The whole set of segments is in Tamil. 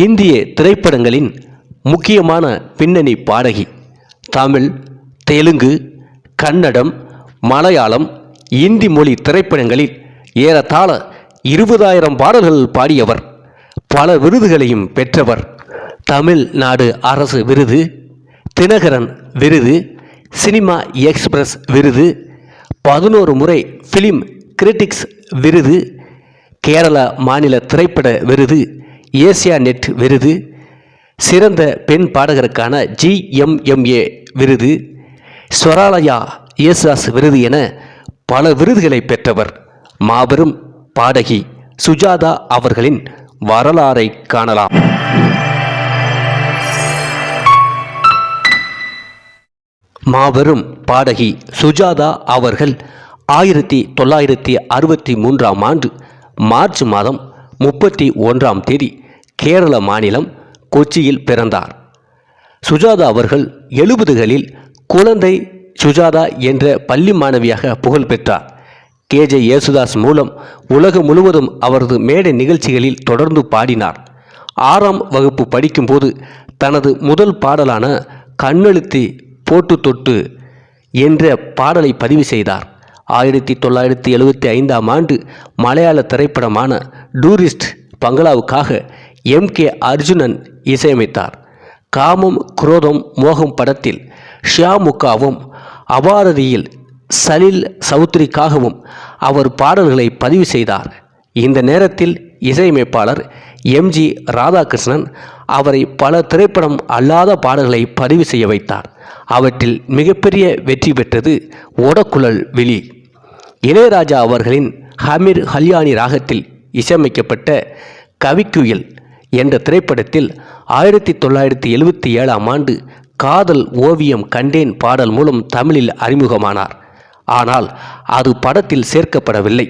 இந்திய திரைப்படங்களின் முக்கியமான பின்னணி பாடகி. தமிழ் தெலுங்கு கன்னடம் மலையாளம் இந்தி மொழி திரைப்படங்களில் ஏறத்தாழ இருபதாயிரம் பாடல்கள் பாடியவர். பல விருதுகளையும் பெற்றவர். தமிழ்நாடு அரசு விருது தினகரன் விருது சினிமா எக்ஸ்பிரஸ் விருது பதினோரு முறை ஃபிலிம் கிரிட்டிக்ஸ் விருது கேரள மாநில திரைப்பட விருது ஏசியா நெட் விருது. சிறந்த பெண் பாடகருக்கான ஜிஎம்எம்ஏ விருது. ஸ்வராலயா இயேசுதாஸ் விருது என பல விருதுகளை பெற்றவர் மாபெரும் பாடகி சுஜாதா அவர்களின் வரலாறை காணலாம். மாபெரும் பாடகி சுஜாதா அவர்கள் ஆயிரத்தி தொள்ளாயிரத்தி அறுபத்தி மூன்றாம் ஆண்டு மார்ச் மாதம் முப்பத்தி ஒன்றாம் தேதி கேரள மாநிலம் கொச்சியில் பிறந்தார். சுஜாதா அவர்கள் எழுபதுகளில் குழந்தை சுஜாதா என்ற பள்ளி மாணவியாக புகழ் பெற்றார். கேஜே யேசுதாஸ் மூலம் உலகம் முழுவதும் அவரது மேடை நிகழ்ச்சிகளில் தொடர்ந்து பாடினார். ஆறாம் வகுப்பு படிக்கும்போது தனது முதல் பாடலான கண்ணெழுத்தி போட்டு தொட்டு என்ற பாடலை பதிவு செய்தார். ஆயிரத்தி தொள்ளாயிரத்தி எழுபத்தி ஐந்தாம் ஆண்டு மலையாள திரைப்படமான டூரிஸ்ட் பங்களாவுக்காக எம் கே அர்ஜுனன் இசையமைத்தார். காமம் குரோதம் மோகம் படத்தில் ஷியாமுக்காவும் அபாரதியில் சலில் சௌத்ரிக்காகவும் அவர் பாடல்களை பதிவு செய்தார். இந்த நேரத்தில் இசையமைப்பாளர் எம்ஜி ராதாகிருஷ்ணன் அவரை பல திரைப்படம் அல்லாத பாடல்களை பதிவு செய்ய வைத்தார். அவற்றில் மிகப்பெரிய வெற்றி பெற்றது ஓடக்குழல் விழி. இளையராஜா அவர்களின் ஹமீர் ஹல்யானி ராகத்தில் இசையமைக்கப்பட்ட கவிக்குயில் என்ற திரைப்படத்தில் ஆயிரத்தி தொள்ளாயிரத்தி எழுபத்தி ஏழாம் ஆண்டு காதல் ஓவியம் கண்டேன் பாடல் மூலம் தமிழில் அறிமுகமானார். ஆனால் அது படத்தில் சேர்க்கப்படவில்லை.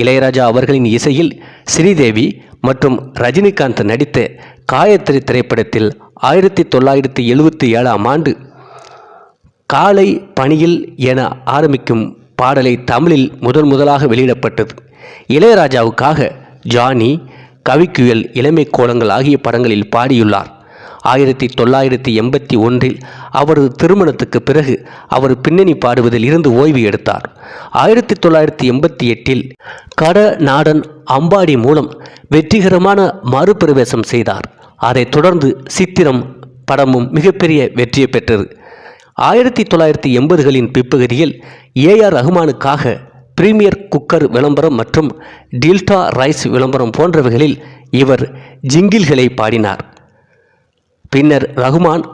இளையராஜா அவர்களின் இசையில் ஸ்ரீதேவி மற்றும் ரஜினிகாந்த் நடித்த காயத்ரி திரைப்படத்தில் ஆயிரத்தி தொள்ளாயிரத்தி எழுபத்தி ஏழாம் ஆண்டு காலை பணியில் என ஆரம்பிக்கும் பாடலை தமிழில் முதன் முதலாக வெளியிடப்பட்டது. இளையராஜாவுக்காக ஜானி கவிக்குயல் இளமை கோலங்கள் ஆகிய படங்களில் பாடியுள்ளார். ஆயிரத்தி தொள்ளாயிரத்தி எண்பத்தி ஒன்றில் அவரது திருமணத்துக்கு பிறகு அவர் பின்னணி பாடுவதில் இருந்து ஓய்வு எடுத்தார். ஆயிரத்தி தொள்ளாயிரத்தி எண்பத்தி எட்டில் கட நாடன் அம்பாடி மூலம் வெற்றிகரமான மறுபிரவேசம் செய்தார். அதைத் தொடர்ந்து சித்திரம் படமும் மிகப்பெரிய வெற்றியை பெற்றது. ஆயிரத்தி தொள்ளாயிரத்தி எண்பதுகளின் பிற்பகுதியில் ஏஆர் ரஹ்மானுக்காக பிரீமியர் குக்கர் விளம்பரம் மற்றும் டில்டா ரைஸ் விளம்பரம் போன்றவைகளில் இவர் ஜிங்கில்களை பாடினார். பின்னர் ரகுமான்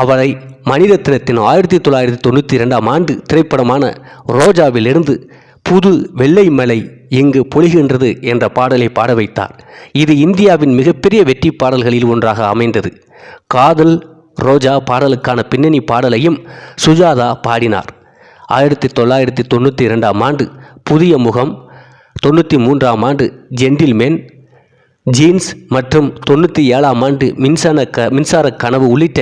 அவரை மணிரத்னத்தின் ஆயிரத்தி தொள்ளாயிரத்தி தொண்ணூற்றி இரண்டாம் ஆண்டு திரைப்படமான ரோஜாவிலிருந்து புது வெள்ளை மலை இங்கு பொழிகின்றது என்ற பாடலை பாட வைத்தார். இது இந்தியாவின் மிகப்பெரிய வெற்றி பாடல்களில் ஒன்றாக அமைந்தது. காதல் ரோஜா பாடலுக்கான பின்னணி பாடலையும் சுஜாதா பாடினார். ஆயிரத்தி தொள்ளாயிரத்தி தொண்ணூற்றி இரண்டாம் ஆண்டு புதிய முகம் தொண்ணூற்றி மூன்றாம் ஆண்டு ஜென்டில்மேன் ஜீன்ஸ் மற்றும் தொண்ணூற்றி ஏழாம் ஆண்டு மின்சார க மின்சார கனவு உள்ளிட்ட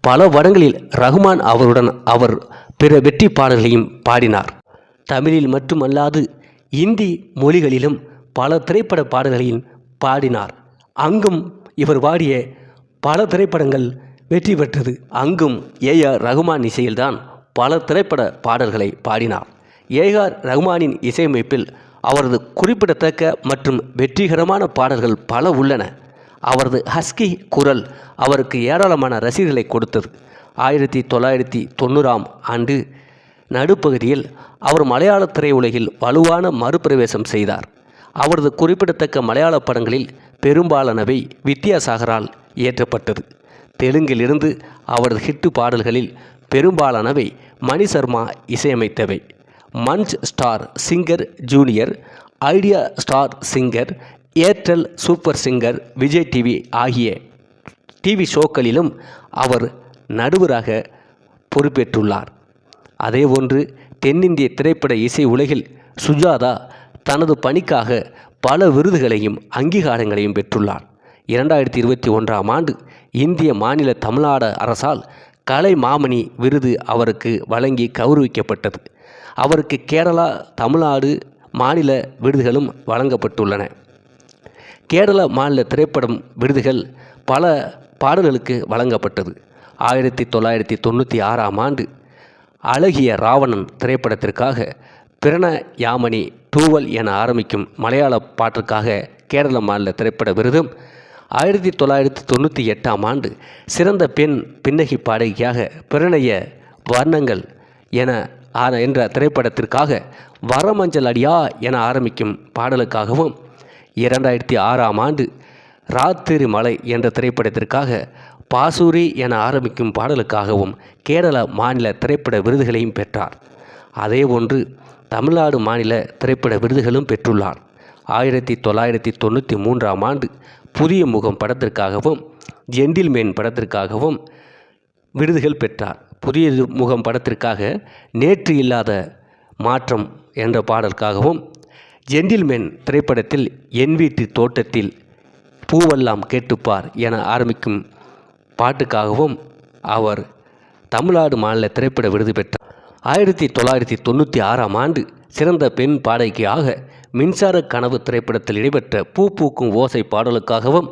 பல படங்களில் ரகுமான் அவருடன் அவர் பிற வெற்றி பாடல்களையும் பாடினார். தமிழில் மட்டுமல்லாது இந்தி மொழிகளிலும் பல திரைப்பட பாடல்களையும் பாடினார். அங்கும் இவர் பாடிய பல திரைப்படங்கள் வெற்றி பெற்றது. அங்கும் ஏஆர் ரகுமான் இசையில்தான் பல திரைப்பட பாடல்களை பாடினார். ஏஆர் ரஹ்மானின் இசையமைப்பில் அவரது குறிப்பிடத்தக்க மற்றும் வெற்றிகரமான பாடல்கள் பல உள்ளன. அவரது ஹஸ்கி குரல் அவருக்கு ஏராளமான ரசிகர்களை கொடுத்தது. ஆயிரத்தி தொள்ளாயிரத்தி தொண்ணூறாம் ஆண்டு நடுப்பகுதியில் அவர் மலையாள திரையுலகில் வலுவான மறுபிரவேசம் செய்தார். அவரது குறிப்பிடத்தக்க மலையாள படங்களில் பெரும்பாலானவை வித்யாசாகரால் இயற்றப்பட்டது. தெலுங்கிலிருந்து அவரது ஹிட்டு பாடல்களில் பெரும்பாலானவை Mani Sharma இசையமைத்தவை. Munch star singer junior Idea star singer Airtel super singer Vijay TV ஆகிய டிவி ஷோக்களிலும் அவர் நடுவராக பொறுப்பேற்றுள்ளார். அதேபோன்று தென்னிந்திய திரைப்பட இசை உலகில் சுஜாதா தனது பணிக்காக பல விருதுகளையும் அங்கீகாரங்களையும் பெற்றுள்ளார். இரண்டாயிரத்தி இருபத்தி ஒன்றாம் ஆண்டு இந்திய மாநில தமிழ்நாடு அரசால் கலை மாமணி விருது அவருக்கு வழங்கி கௌரவிக்கப்பட்டது. அவருக்கு கேரளா தமிழ்நாடு மாநில விருதுகளும் வழங்கப்பட்டுள்ளன. கேரள மாநில திரைப்படம் விருதுகள் பல பாடல்களுக்கு வழங்கப்பட்டது. ஆயிரத்தி தொள்ளாயிரத்தி தொண்ணூற்றி ஆறாம் ஆண்டு அழகிய ராவணன் திரைப்படத்திற்காக பிரணயாமணி தூவல் என ஆரம்பிக்கும் மலையாள பாட்டிற்காக கேரள மாநில திரைப்பட விருதும் ஆயிரத்தி தொள்ளாயிரத்தி தொண்ணூற்றி எட்டாம் ஆண்டு சிறந்த பெண் பின்னகி பாடகியாக பிரணய வர்ணங்கள் என ஆர- என்ற திரைப்படத்திற்காக வரமஞ்சள் அடியா என ஆரம்பிக்கும் பாடலுக்காகவும் இரண்டாயிரத்தி ஆறாம் ஆண்டு ராத்திரி மலை என்ற திரைப்படத்திற்காக பாசூரி என ஆரம்பிக்கும் பாடலுக்காகவும் கேரள மாநில திரைப்பட விருதுகளையும் பெற்றார். அதே ஒன்று தமிழ்நாடு மாநில திரைப்பட விருதுகளும் பெற்றுள்ளார். ஆயிரத்தி தொள்ளாயிரத்தி தொண்ணூற்றி மூன்றாம் ஆண்டு புதிய முகம் படத்திற்காகவும் ஜென்டில்மேன் படத்திற்காகவும் விருதுகள் பெற்றார். புதிய முகம் படத்திற்காக நேற்று இல்லாத மாற்றம் என்ற பாடலுக்காகவும் ஜென்டில்மேன் திரைப்படத்தில் என் வீட்டு தோட்டத்தில் பூவெல்லாம் கேட்டுப்பார் என ஆரம்பிக்கும் பாட்டுக்காகவும் அவர் தமிழ்நாடு மாநில திரைப்பட விருது பெற்றார். ஆயிரத்தி தொள்ளாயிரத்தி தொண்ணூற்றி ஆறாம் ஆண்டு சிறந்த பெண் பாடகியாக மின்சார கனவு திரைப்படத்தில் இடம்பெற்ற பூ பூக்கும் ஓசை பாடலுக்காகவும்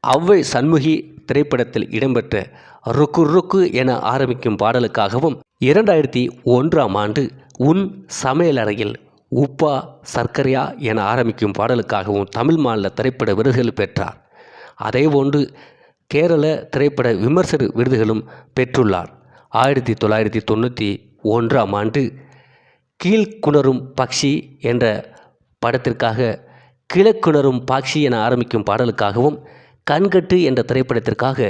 அவ்வை சண்முகி திரைப்படத்தில் இடம்பெற்ற ருக்கு ருக்கு என ஆரம்பிக்கும் பாடலுக்காகவும் இரண்டாயிரத்தி ஒன்றாம் ஆண்டு உன் சமையலறையில் உப்பா சர்க்கரையா என ஆரம்பிக்கும் பாடலுக்காகவும் தமிழ் மாநில திரைப்பட விருதுகள் பெற்றார். அதேபோன்று கேரள திரைப்பட விமர்சன விருதுகளும் பெற்றுள்ளார். ஆயிரத்தி தொள்ளாயிரத்தி தொண்ணூற்றி ஒன்றாம் ஆண்டு கீழ்குணரும் பக்ஷி என்ற படத்திற்காக கிழக்குணரும் பாக்ஷி என ஆரம்பிக்கும் பாடலுக்காகவும் கண்கட்டு என்ற திரைப்படத்திற்காக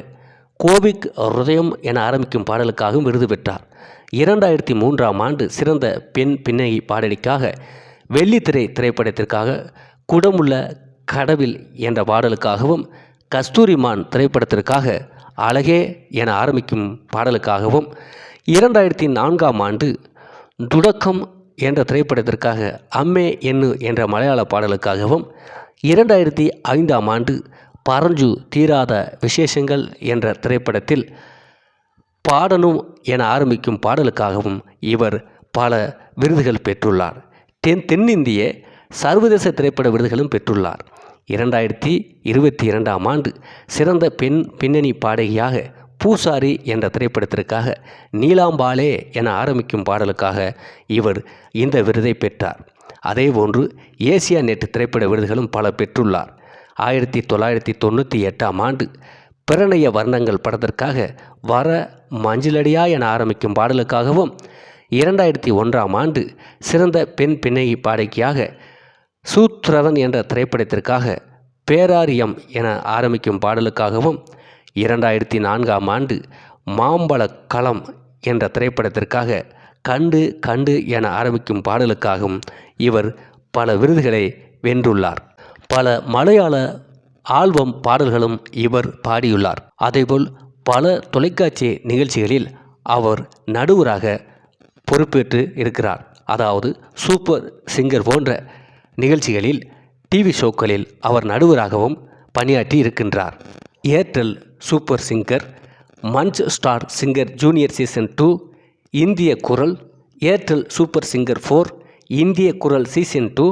கோவிக் ஹிருதயம் என ஆரம்பிக்கும் பாடலுக்காகவும் விருது பெற்றார். இரண்டாயிரத்தி மூன்றாம் ஆண்டு சிறந்த பெண் பின்னணி பாடலிக்காக வெள்ளித்திரை திரைப்படத்திற்காக குடமுள்ள கடவில் என்ற பாடலுக்காகவும் கஸ்தூரிமான் திரைப்படத்திற்காக அழகே என ஆரம்பிக்கும் பாடலுக்காகவும் இரண்டாயிரத்தி நான்காம் ஆண்டு துடக்கம் என்ற திரைப்படத்திற்காக அம்மே என்னு என்ற மலையாள பாடலுக்காகவும் இரண்டாயிரத்தி ஐந்தாம் ஆண்டு பரஞ்சு தீராத விசேஷங்கள் என்ற திரைப்படத்தில் பாடணும் என ஆரம்பிக்கும் பாடலுக்காகவும் இவர் பல விருதுகள் பெற்றுள்ளார். தென் தென்னிந்திய சர்வதேச திரைப்பட விருதுகளும் பெற்றுள்ளார். இரண்டாயிரத்தி இருபத்தி இரண்டாம் ஆண்டு சிறந்த பெண் பின்னணி பாடகியாக பூசாரி என்ற திரைப்படத்திற்காக நீலாம்பாலே என ஆரம்பிக்கும் பாடலுக்காக இவர் இந்த விருதை பெற்றார். அதேபோன்று ஏசியா நெட் திரைப்பட விருதுகளும் பல பெற்றுள்ளார். ஆயிரத்தி தொள்ளாயிரத்தி தொண்ணூற்றி எட்டாம் ஆண்டு பிரணய வர்ணங்கள் படத்திற்காக வர மஞ்சளடியா என ஆரம்பிக்கும் பாடலுக்காகவும் இரண்டாயிரத்தி ஒன்றாம் ஆண்டு சிறந்த பெண் பின்னணி பாடகியாக சூத்ரதன் என்ற திரைப்படத்திற்காக பேராரியம் என ஆரம்பிக்கும் பாடலுக்காகவும் இரண்டாயிரத்தி நான்காம் ஆண்டு மாம்பழ களம் என்ற திரைப்படத்திற்காக கண்டு கண்டு என ஆரம்பிக்கும் பாடலுக்காகவும் இவர் பல விருதுகளை வென்றுள்ளார். பல மலையாள ஆல்பம் பாடல்களும் இவர் பாடியுள்ளார். அதேபோல் பல தொலைக்காட்சி நிகழ்ச்சிகளில் அவர் நடுவராக பொறுப்பேற்று இருக்கிறார். அதாவது சூப்பர் சிங்கர் போன்ற நிகழ்ச்சிகளில் டிவி ஷோக்களில் அவர் நடுவராகவும் பணியாற்றி இருக்கின்றார். Airtel super singer Munch star singer junior season two இந்திய குரல் ஏர்டெல் சூப்பர் சிங்கர் ஃபோர் இந்திய குரல் சீசன் டூ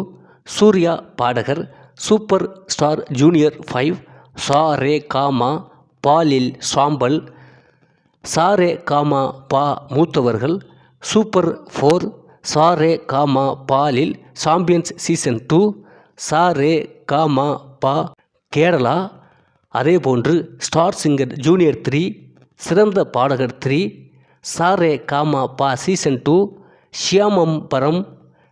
சூர்யா பாடகர் சூப்பர் ஸ்டார் ஜூனியர் ஃபைவ் சா ரே காமா பாலில் சாம்பல் சாரே காமா பா மூத்தவர்கள் சூப்பர் ஃபோர் சாரே காமா பாலில் champions season two Sare Gama Pa Kerala அதேபோன்று ஸ்டார் சிங்கர் ஜூனியர் த்ரீ சிறந்த பாடகர் three Sare Gama Pa season two Shyamambaram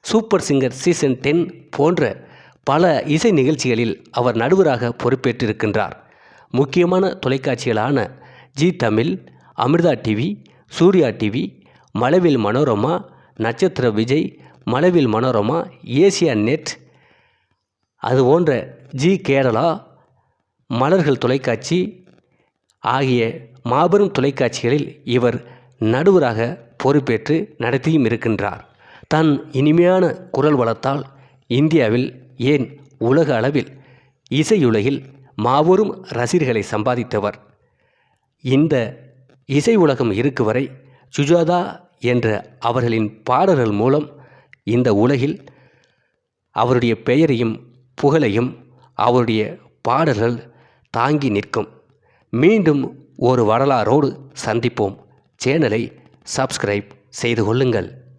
super singer season ten போன்ற பல இசை நிகழ்ச்சிகளில் அவர் நடுவராக பொறுப்பேற்றிருக்கின்றார். முக்கியமான தொலைக்காட்சிகளான Zee Tamil Amrita TV Surya TV Mazhavil Manorama நட்சத்திர விஜய் மலவில் மனோரமா ஏசியா நெட் அது போன்ற ஜி கேரளா மலர்கள் தொலைக்காட்சி ஆகிய மாபெரும் தொலைக்காட்சிகளில் இவர் நடுவராக பொறுப்பேற்று நடத்தியும் இருக்கின்றார். தன் இனிமையான குரல் வளத்தால் இந்தியாவில் ஏன் உலக அளவில் இசையுலகில் மாபெரும் ரசிகர்களை சம்பாதித்தவர்? இந்த இசை உலகம் இருக்கு வரை சுஜாதா என்ற அவர்களின் பாடல்கள் மூலம் இந்த உலகில் அவருடைய பெயரையும் புகழையும் அவருடைய பாடல்கள் தாங்கி நிற்கும். மீண்டும் ஒரு வரலாறோடு சந்திப்போம். சேனலை சப்ஸ்கிரைப் செய்து கொள்ளுங்கள்.